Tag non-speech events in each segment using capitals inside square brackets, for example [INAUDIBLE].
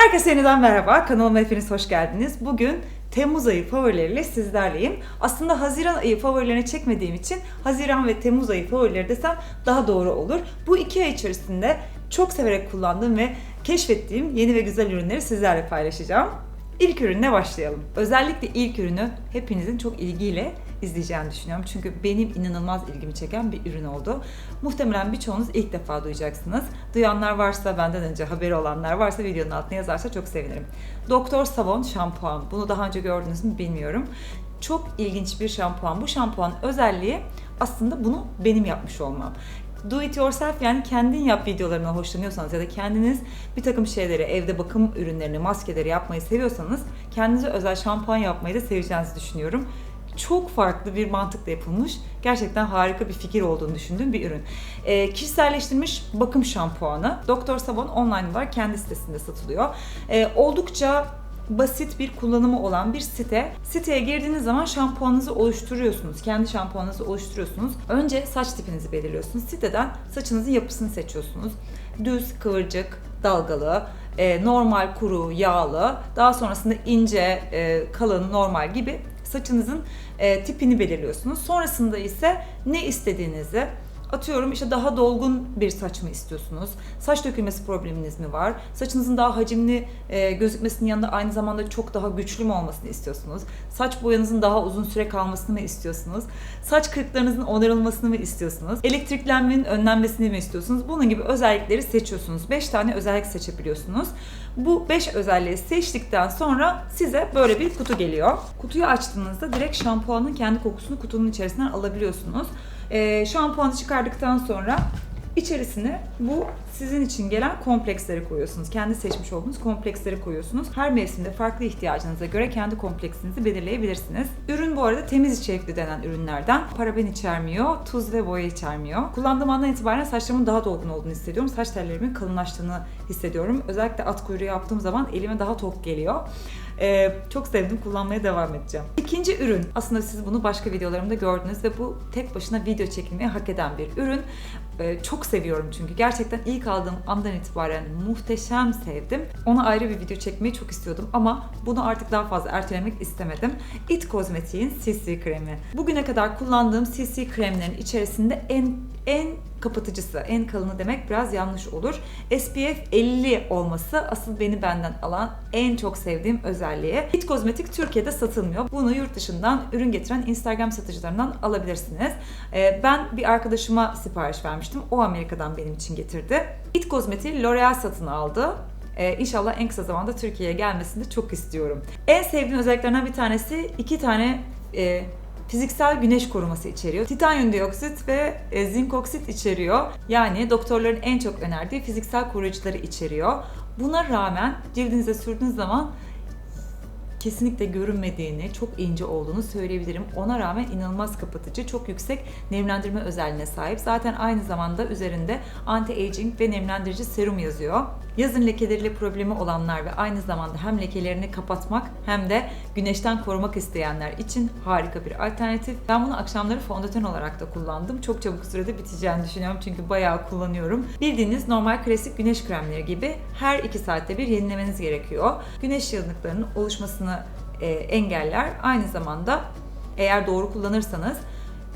Herkese yeniden merhaba. Kanalıma hepiniz hoş geldiniz. Bugün Temmuz ayı favorileriyle sizlerleyim. Aslında Haziran ayı favorilerini çekmediğim için Haziran ve Temmuz ayı favorileri desem daha doğru olur. Bu iki ay içerisinde çok severek kullandığım ve keşfettiğim yeni ve güzel ürünleri sizlerle paylaşacağım. İlk ürünle başlayalım. Özellikle ilk ürünü hepinizin çok ilgiyle izleyeceğini düşünüyorum. Çünkü benim inanılmaz ilgimi çeken bir ürün oldu. Muhtemelen birçoğunuz ilk defa duyacaksınız. Duyanlar varsa, benden önce haberi olanlar varsa videonun altına yazarsa çok sevinirim. Doktor Savon şampuan. Bunu daha önce gördünüz mü bilmiyorum. Çok ilginç bir şampuan. Bu şampuan özelliği aslında bunu benim yapmış olmam do it yourself yani kendin yap videolarına hoşlanıyorsanız ya da kendiniz bir takım şeyleri evde bakım ürünlerini, maskeleri yapmayı seviyorsanız kendinize özel şampuan yapmayı da seveceğinizi düşünüyorum. Çok farklı bir mantıkla yapılmış, gerçekten harika bir fikir olduğunu düşündüğüm bir ürün. E, kişiselleştirilmiş bakım şampuanı. Doktor Sabon online olarak kendi sitesinde satılıyor. E, oldukça basit bir kullanımı olan bir site. Siteye girdiğiniz zaman şampuanınızı oluşturuyorsunuz. Kendi şampuanınızı oluşturuyorsunuz. Önce saç tipinizi belirliyorsunuz. Siteden saçınızın yapısını seçiyorsunuz. Düz, kıvırcık, dalgalı, e, normal, kuru, yağlı, daha sonrasında ince, e, kalın, normal gibi saçınızın e, tipini belirliyorsunuz. Sonrasında ise ne istediğinizi Atıyorum işte daha dolgun bir saç mı istiyorsunuz? Saç dökülmesi probleminiz mi var? Saçınızın daha hacimli e, gözükmesinin yanında aynı zamanda çok daha güçlü mü olmasını istiyorsunuz? Saç boyanızın daha uzun süre kalmasını mı istiyorsunuz? Saç kırıklarınızın onarılmasını mı istiyorsunuz? Elektriklenmenin önlenmesini mi istiyorsunuz? Bunun gibi özellikleri seçiyorsunuz. 5 tane özellik seçebiliyorsunuz. Bu 5 özelliği seçtikten sonra size böyle bir kutu geliyor. Kutuyu açtığınızda direkt şampuanın kendi kokusunu kutunun içerisinden alabiliyorsunuz. E, şampuanı çıkardıktan sonra içerisine bu sizin için gelen kompleksleri koyuyorsunuz. Kendi seçmiş olduğunuz kompleksleri koyuyorsunuz. Her mevsimde farklı ihtiyacınıza göre kendi kompleksinizi belirleyebilirsiniz. Ürün bu arada temiz içerikli denen ürünlerden. Paraben içermiyor, tuz ve boya içermiyor. Kullandığım andan itibaren saçlarımın daha dolgun olduğunu hissediyorum. Saç tellerimin kalınlaştığını hissediyorum. Özellikle at kuyruğu yaptığım zaman elime daha tok geliyor. Ee, çok sevdim, kullanmaya devam edeceğim. İkinci ürün, aslında siz bunu başka videolarımda gördünüz ve bu tek başına video çekilmeyi hak eden bir ürün. Ee, çok seviyorum çünkü gerçekten ilk aldığım andan itibaren muhteşem sevdim. Ona ayrı bir video çekmeyi çok istiyordum ama bunu artık daha fazla ertelemek istemedim. It Kozmetik'in CC kremi. Bugüne kadar kullandığım CC kremlerin içerisinde en en kapatıcısı, en kalını demek biraz yanlış olur. SPF 50 olması asıl beni benden alan en çok sevdiğim özelliği. It Kozmetik Türkiye'de satılmıyor. Bunu yurt dışından ürün getiren Instagram satıcılarından alabilirsiniz. Ee, ben bir arkadaşıma sipariş vermiştim. O Amerika'dan benim için getirdi. It Kozmetik L'Oreal satın aldı. Ee, inşallah en kısa zamanda Türkiye'ye gelmesini de çok istiyorum. En sevdiğim özelliklerinden bir tanesi iki tane e, fiziksel güneş koruması içeriyor. Titanyum dioksit ve e, zinc oksit içeriyor. Yani doktorların en çok önerdiği fiziksel koruyucuları içeriyor. Buna rağmen cildinize sürdüğünüz zaman kesinlikle görünmediğini, çok ince olduğunu söyleyebilirim. Ona rağmen inanılmaz kapatıcı, çok yüksek nemlendirme özelliğine sahip. Zaten aynı zamanda üzerinde anti-aging ve nemlendirici serum yazıyor. Yazın lekeleriyle problemi olanlar ve aynı zamanda hem lekelerini kapatmak hem de güneşten korumak isteyenler için harika bir alternatif. Ben bunu akşamları fondöten olarak da kullandım. Çok çabuk sürede biteceğini düşünüyorum çünkü bayağı kullanıyorum. Bildiğiniz normal klasik güneş kremleri gibi her 2 saatte bir yenilemeniz gerekiyor. Güneş yanıklarının oluşmasını e, engeller. Aynı zamanda eğer doğru kullanırsanız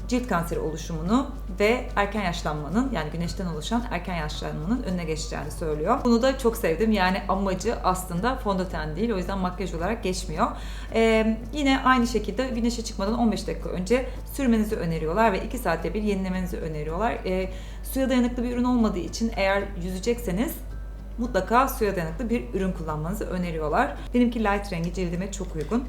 cilt kanseri oluşumunu ve erken yaşlanmanın yani güneşten oluşan erken yaşlanmanın önüne geçeceğini söylüyor. Bunu da çok sevdim. Yani amacı aslında fondöten değil. O yüzden makyaj olarak geçmiyor. Ee, yine aynı şekilde güneşe çıkmadan 15 dakika önce sürmenizi öneriyorlar ve 2 saatte bir yenilemenizi öneriyorlar. Ee, suya dayanıklı bir ürün olmadığı için eğer yüzecekseniz mutlaka suya dayanıklı bir ürün kullanmanızı öneriyorlar. Benimki light rengi cildime çok uygun.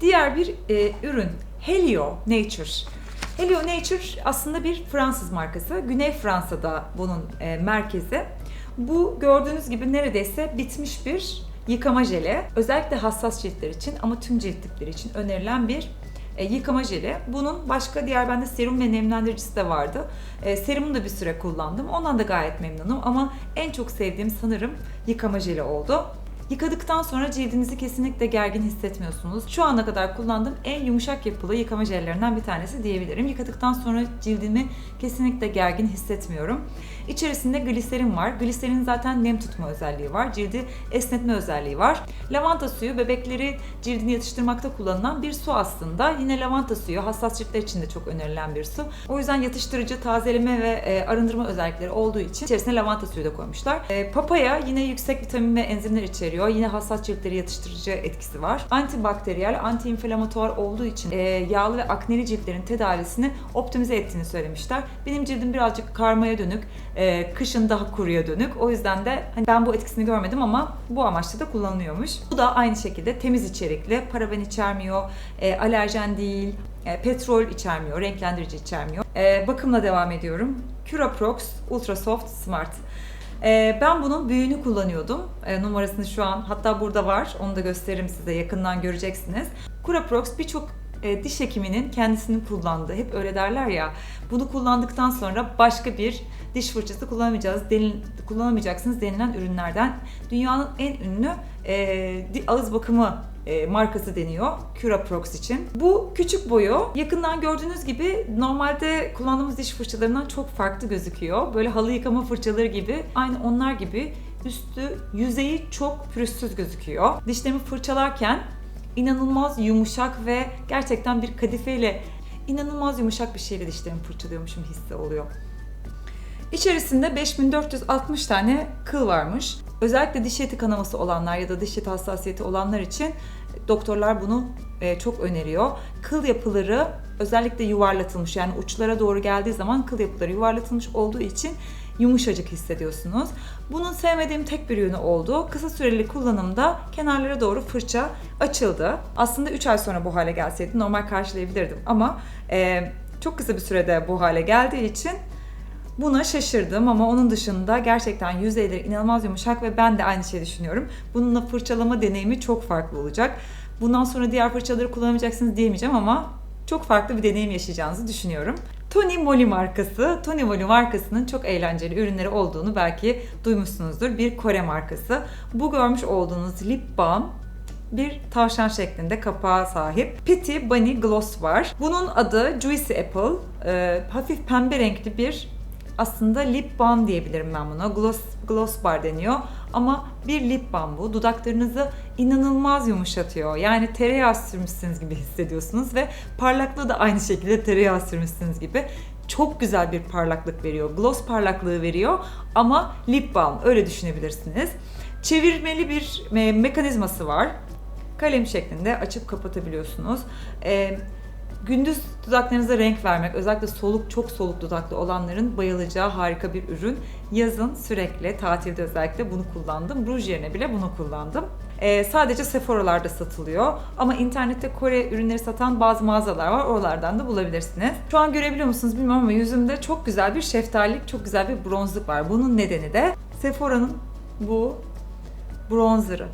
Diğer bir e, ürün Helio Nature. Helio Nature aslında bir Fransız markası. Güney Fransa'da bunun e, merkezi. Bu gördüğünüz gibi neredeyse bitmiş bir yıkama jeli. Özellikle hassas ciltler için ama tüm cilt tipleri için önerilen bir e, yıkama jeli. Bunun başka diğer bende serum ve nemlendiricisi de vardı. E, serumu da bir süre kullandım. Ondan da gayet memnunum ama en çok sevdiğim sanırım yıkama jeli oldu. Yıkadıktan sonra cildinizi kesinlikle gergin hissetmiyorsunuz. Şu ana kadar kullandığım en yumuşak yapılı yıkama jellerinden bir tanesi diyebilirim. Yıkadıktan sonra cildimi kesinlikle gergin hissetmiyorum. İçerisinde gliserin var. Gliserin zaten nem tutma özelliği var. Cildi esnetme özelliği var. Lavanta suyu bebekleri cildini yatıştırmakta kullanılan bir su aslında. Yine lavanta suyu hassas ciltler için de çok önerilen bir su. O yüzden yatıştırıcı, tazeleme ve e, arındırma özellikleri olduğu için içerisine lavanta suyu da koymuşlar. E, papaya yine yüksek vitamin ve enzimler içeriyor. Yine hassas ciltleri yatıştırıcı etkisi var. Antibakteriyel, antiinflamatuar olduğu için e, yağlı ve akneli ciltlerin tedavisini optimize ettiğini söylemişler. Benim cildim birazcık karmaya dönük, e, kışın daha kuruya dönük. O yüzden de hani ben bu etkisini görmedim ama bu amaçla da kullanılıyormuş. Bu da aynı şekilde temiz içerikli, paraben içermiyor, e, alerjen değil, e, petrol içermiyor, renklendirici içermiyor. E, bakımla devam ediyorum. Curaprox Ultra Soft Smart. E, ben bunun büyüğünü kullanıyordum. E, numarasını şu an hatta burada var. Onu da gösteririm size yakından göreceksiniz. Curaprox birçok e, diş hekiminin kendisini kullandığı, hep öyle derler ya, bunu kullandıktan sonra başka bir diş fırçası kullanamayacağız, denil, kullanamayacaksınız denilen ürünlerden. Dünyanın en ünlü e, ağız bakımı e, markası deniyor Curaprox için. Bu küçük boyu yakından gördüğünüz gibi normalde kullandığımız diş fırçalarından çok farklı gözüküyor. Böyle halı yıkama fırçaları gibi aynı onlar gibi üstü yüzeyi çok pürüzsüz gözüküyor. Dişlerimi fırçalarken inanılmaz yumuşak ve gerçekten bir kadifeyle inanılmaz yumuşak bir şeyle dişlerimi fırçalıyormuşum hissi oluyor. İçerisinde 5460 tane kıl varmış. Özellikle diş eti kanaması olanlar ya da diş eti hassasiyeti olanlar için doktorlar bunu e, çok öneriyor. Kıl yapıları özellikle yuvarlatılmış yani uçlara doğru geldiği zaman kıl yapıları yuvarlatılmış olduğu için yumuşacık hissediyorsunuz. Bunun sevmediğim tek bir yönü oldu. Kısa süreli kullanımda kenarlara doğru fırça açıldı. Aslında 3 ay sonra bu hale gelseydi normal karşılayabilirdim ama e, çok kısa bir sürede bu hale geldiği için Buna şaşırdım ama onun dışında gerçekten yüzeyleri inanılmaz yumuşak ve ben de aynı şeyi düşünüyorum. Bununla fırçalama deneyimi çok farklı olacak. Bundan sonra diğer fırçaları kullanamayacaksınız diyemeyeceğim ama çok farklı bir deneyim yaşayacağınızı düşünüyorum. Tony Moly markası, Tony Moly markasının çok eğlenceli ürünleri olduğunu belki duymuşsunuzdur. Bir Kore markası. Bu görmüş olduğunuz lip balm bir tavşan şeklinde kapağa sahip. Petty Bunny Gloss var. Bunun adı Juicy Apple. Ee, hafif pembe renkli bir aslında lip balm diyebilirim ben buna. Gloss, gloss bar deniyor. Ama bir lip balm bu. Dudaklarınızı inanılmaz yumuşatıyor. Yani tereyağı sürmüşsünüz gibi hissediyorsunuz ve parlaklığı da aynı şekilde tereyağı sürmüşsünüz gibi. Çok güzel bir parlaklık veriyor. Gloss parlaklığı veriyor ama lip balm öyle düşünebilirsiniz. Çevirmeli bir me- mekanizması var. Kalem şeklinde açıp kapatabiliyorsunuz. Ee, Gündüz dudaklarınıza renk vermek, özellikle soluk, çok soluk dudaklı olanların bayılacağı harika bir ürün. Yazın sürekli, tatilde özellikle bunu kullandım. Ruj yerine bile bunu kullandım. Ee, sadece Sephora'larda satılıyor. Ama internette Kore ürünleri satan bazı mağazalar var. Oralardan da bulabilirsiniz. Şu an görebiliyor musunuz bilmiyorum ama yüzümde çok güzel bir şeftalilik, çok güzel bir bronzluk var. Bunun nedeni de Sephora'nın bu bronzerı.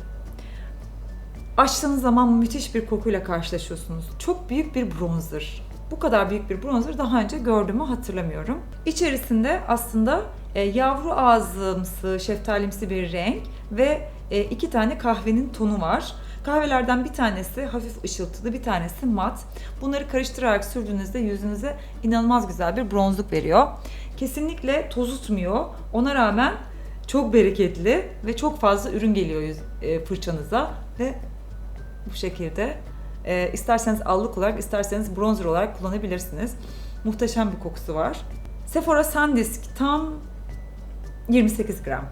Açtığınız zaman müthiş bir kokuyla karşılaşıyorsunuz. Çok büyük bir bronzer. Bu kadar büyük bir bronzer daha önce gördüğümü hatırlamıyorum. İçerisinde aslında e, yavru ağzımsı, şeftalimsi bir renk ve e, iki tane kahvenin tonu var. Kahvelerden bir tanesi hafif ışıltılı, bir tanesi mat. Bunları karıştırarak sürdüğünüzde yüzünüze inanılmaz güzel bir bronzluk veriyor. Kesinlikle tozutmuyor. Ona rağmen çok bereketli ve çok fazla ürün geliyor e, fırçanıza ve bu şekilde e, isterseniz allık olarak isterseniz bronzer olarak kullanabilirsiniz. Muhteşem bir kokusu var. Sephora Sandisk tam 28 gram.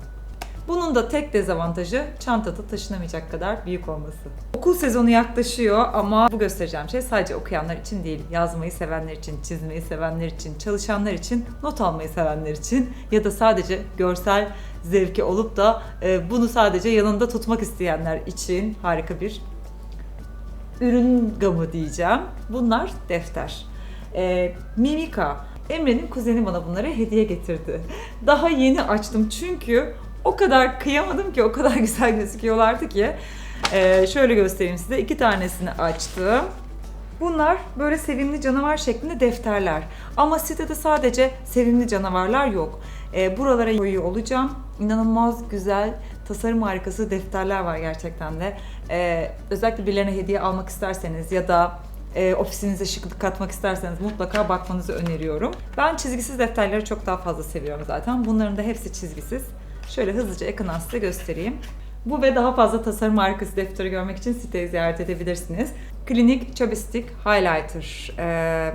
Bunun da tek dezavantajı çantada taşınamayacak kadar büyük olması. Okul sezonu yaklaşıyor ama bu göstereceğim şey sadece okuyanlar için değil. Yazmayı sevenler için, çizmeyi sevenler için, çalışanlar için, not almayı sevenler için ya da sadece görsel zevki olup da e, bunu sadece yanında tutmak isteyenler için harika bir ürün gamı diyeceğim. Bunlar defter. Ee, Mimika. Emre'nin kuzeni bana bunları hediye getirdi. Daha yeni açtım çünkü o kadar kıyamadım ki o kadar [LAUGHS] güzel gözüküyorlardı ki. Ee, şöyle göstereyim size. iki tanesini açtım. Bunlar böyle sevimli canavar şeklinde defterler. Ama sitede sadece sevimli canavarlar yok. Ee, buralara koyuyor olacağım. İnanılmaz güzel tasarım harikası defterler var gerçekten de. Ee, özellikle birilerine hediye almak isterseniz ya da e, ofisinize şıklık katmak isterseniz mutlaka bakmanızı öneriyorum. Ben çizgisiz defterleri çok daha fazla seviyorum zaten. Bunların da hepsi çizgisiz. Şöyle hızlıca ekrandan size göstereyim. Bu ve daha fazla tasarım markası defteri görmek için siteyi ziyaret edebilirsiniz. Klinik Chubby Highlighter. E,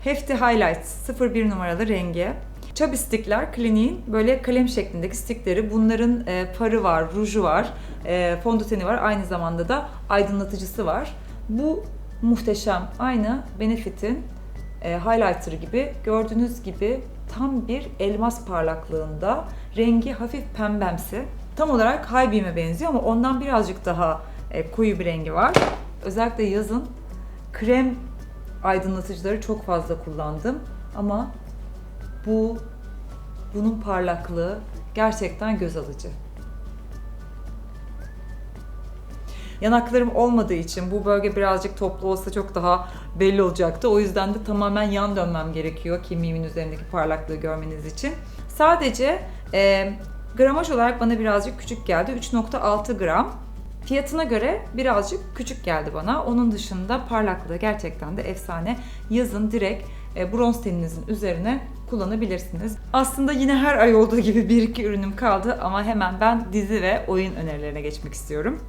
Hefty Highlights 01 numaralı rengi. Chubby Stick'ler kliniğin böyle kalem şeklindeki stickleri. Bunların e, farı var, ruju var, e, fondöteni var. Aynı zamanda da aydınlatıcısı var. Bu muhteşem. Aynı Benefit'in e, highlighter'ı gibi. Gördüğünüz gibi tam bir elmas parlaklığında. Rengi hafif pembemsi. Tam olarak High Beam'e benziyor ama ondan birazcık daha e, koyu bir rengi var. Özellikle yazın krem aydınlatıcıları çok fazla kullandım ama bu bunun parlaklığı gerçekten göz alıcı. Yanaklarım olmadığı için bu bölge birazcık toplu olsa çok daha belli olacaktı. O yüzden de tamamen yan dönmem gerekiyor kemiğimin üzerindeki parlaklığı görmeniz için. Sadece e, gramaj olarak bana birazcık küçük geldi. 3.6 gram. Fiyatına göre birazcık küçük geldi bana. Onun dışında parlaklığı gerçekten de efsane. Yazın direkt e, bronz teninizin üzerine kullanabilirsiniz. Aslında yine her ay olduğu gibi bir iki ürünüm kaldı ama hemen ben dizi ve oyun önerilerine geçmek istiyorum.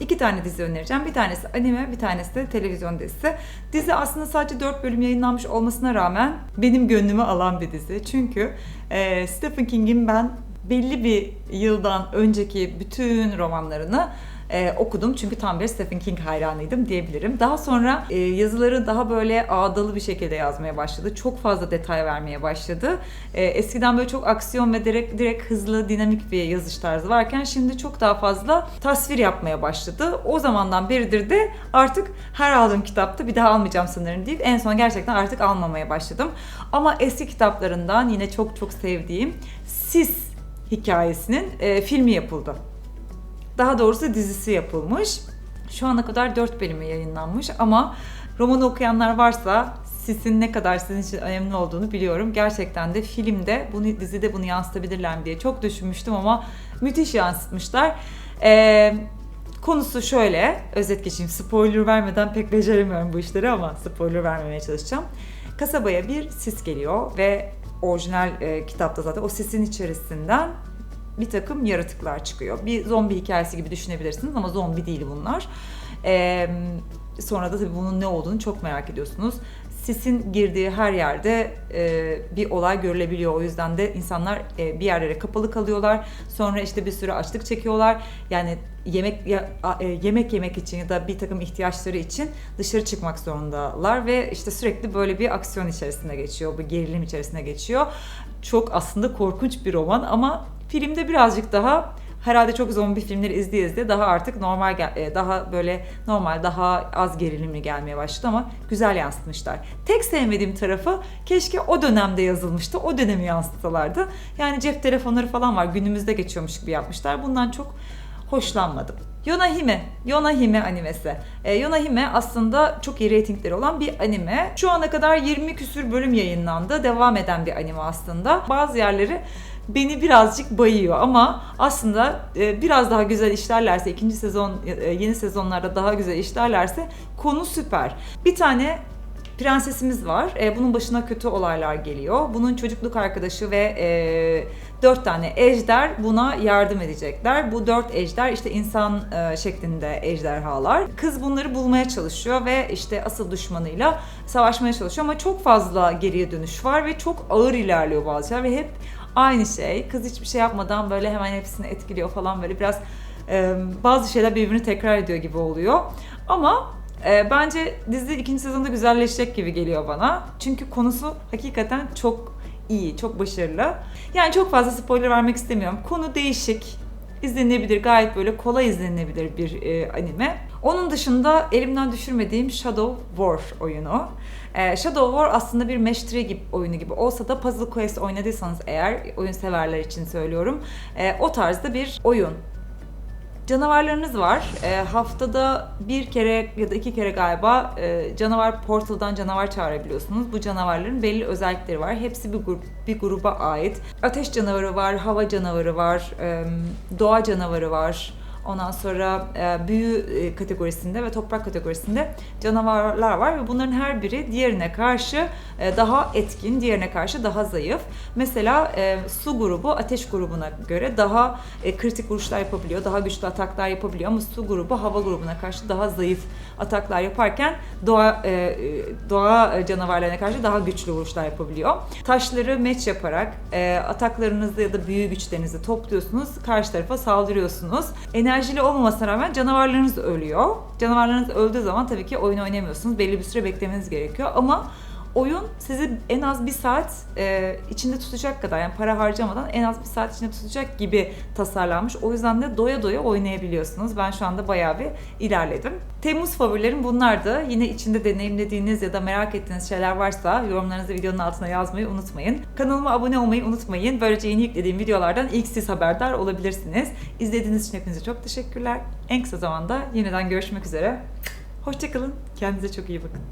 İki tane dizi önereceğim. Bir tanesi anime, bir tanesi de televizyon dizisi. Dizi aslında sadece 4 bölüm yayınlanmış olmasına rağmen benim gönlümü alan bir dizi. Çünkü e, Stephen King'in ben belli bir yıldan önceki bütün romanlarını e, okudum. Çünkü tam bir Stephen King hayranıydım diyebilirim. Daha sonra e, yazıları daha böyle ağdalı bir şekilde yazmaya başladı. Çok fazla detay vermeye başladı. E, eskiden böyle çok aksiyon ve direkt, direkt hızlı, dinamik bir yazış tarzı varken şimdi çok daha fazla tasvir yapmaya başladı. O zamandan beridir de artık her aldığım kitapta bir daha almayacağım sanırım deyip en son gerçekten artık almamaya başladım. Ama eski kitaplarından yine çok çok sevdiğim Sis hikayesinin e, filmi yapıldı. Daha doğrusu dizisi yapılmış. Şu ana kadar 4 bölümü yayınlanmış ama romanı okuyanlar varsa Sis'in ne kadar sizin için önemli olduğunu biliyorum. Gerçekten de filmde bunu dizide bunu yansıtabilirler mi diye çok düşünmüştüm ama müthiş yansıtmışlar. Ee, konusu şöyle, özet geçeyim. Spoiler vermeden pek beceremiyorum bu işleri ama spoiler vermemeye çalışacağım. Kasabaya bir sis geliyor ve orijinal e, kitapta zaten o sisin içerisinden bir takım yaratıklar çıkıyor. Bir zombi hikayesi gibi düşünebilirsiniz ama zombi değil bunlar. Ee, sonra da tabii bunun ne olduğunu çok merak ediyorsunuz. Sisin girdiği her yerde e, bir olay görülebiliyor. O yüzden de insanlar e, bir yerlere kapalı kalıyorlar. Sonra işte bir sürü açlık çekiyorlar. Yani yemek ya, e, yemek yemek için ya da bir takım ihtiyaçları için dışarı çıkmak zorundalar ve işte sürekli böyle bir aksiyon içerisinde geçiyor. Bu gerilim içerisinde geçiyor. Çok aslında korkunç bir roman ama Filmde birazcık daha herhalde çok zombi filmleri izleye izleye daha artık normal e, daha böyle normal daha az gerilimli gelmeye başladı ama güzel yansıtmışlar. Tek sevmediğim tarafı keşke o dönemde yazılmıştı. O dönemi yansıtsalardı. Yani cep telefonları falan var. Günümüzde geçiyormuş gibi yapmışlar. Bundan çok hoşlanmadım. Yonahime, Yonahime animesi. E, Yonahime aslında çok iyi reytingleri olan bir anime. Şu ana kadar 20 küsür bölüm yayınlandı. Devam eden bir anime aslında. Bazı yerleri beni birazcık bayıyor ama aslında e, biraz daha güzel işlerlerse ikinci sezon e, yeni sezonlarda daha güzel işlerlerse konu süper. Bir tane prensesimiz var. E, bunun başına kötü olaylar geliyor. Bunun çocukluk arkadaşı ve e, dört tane ejder buna yardım edecekler. Bu dört ejder işte insan e, şeklinde ejderhalar. Kız bunları bulmaya çalışıyor ve işte asıl düşmanıyla savaşmaya çalışıyor ama çok fazla geriye dönüş var ve çok ağır ilerliyor bazı şeyler ve hep aynı şey. Kız hiçbir şey yapmadan böyle hemen hepsini etkiliyor falan böyle biraz e, bazı şeyler birbirini tekrar ediyor gibi oluyor. Ama e, bence dizi ikinci sezonda güzelleşecek gibi geliyor bana. Çünkü konusu hakikaten çok iyi, çok başarılı. Yani çok fazla spoiler vermek istemiyorum. Konu değişik, izlenebilir, gayet böyle kolay izlenebilir bir e, anime. Onun dışında elimden düşürmediğim Shadow War oyunu. E, Shadow War aslında bir meştre gibi oyunu gibi olsa da Puzzle Quest oynadıysanız eğer oyun severler için söylüyorum. E, o tarzda bir oyun. Canavarlarınız var. E, haftada bir kere ya da iki kere galiba e, canavar portaldan canavar çağırabiliyorsunuz. Bu canavarların belli özellikleri var. Hepsi bir, grup, bir gruba ait. Ateş canavarı var, hava canavarı var, e, doğa canavarı var, Ondan sonra e, büyü e, kategorisinde ve toprak kategorisinde canavarlar var ve bunların her biri diğerine karşı e, daha etkin, diğerine karşı daha zayıf. Mesela e, su grubu ateş grubuna göre daha e, kritik vuruşlar yapabiliyor, daha güçlü ataklar yapabiliyor ama su grubu hava grubuna karşı daha zayıf ataklar yaparken doğa e, doğa canavarlarına karşı daha güçlü vuruşlar yapabiliyor. Taşları meç yaparak e, ataklarınızı ya da büyü güçlerinizi topluyorsunuz, karşı tarafa saldırıyorsunuz. Enerjili olmamasına rağmen canavarlarınız ölüyor. Canavarlarınız öldüğü zaman tabii ki oyun oynamıyorsunuz. Belli bir süre beklemeniz gerekiyor ama oyun sizi en az bir saat e, içinde tutacak kadar yani para harcamadan en az bir saat içinde tutacak gibi tasarlanmış. O yüzden de doya doya oynayabiliyorsunuz. Ben şu anda bayağı bir ilerledim. Temmuz favorilerim bunlardı. Yine içinde deneyimlediğiniz ya da merak ettiğiniz şeyler varsa yorumlarınızı videonun altına yazmayı unutmayın. Kanalıma abone olmayı unutmayın. Böylece yeni yüklediğim videolardan ilk siz haberdar olabilirsiniz. İzlediğiniz için hepinize çok teşekkürler. En kısa zamanda yeniden görüşmek üzere. Hoşçakalın. Kendinize çok iyi bakın.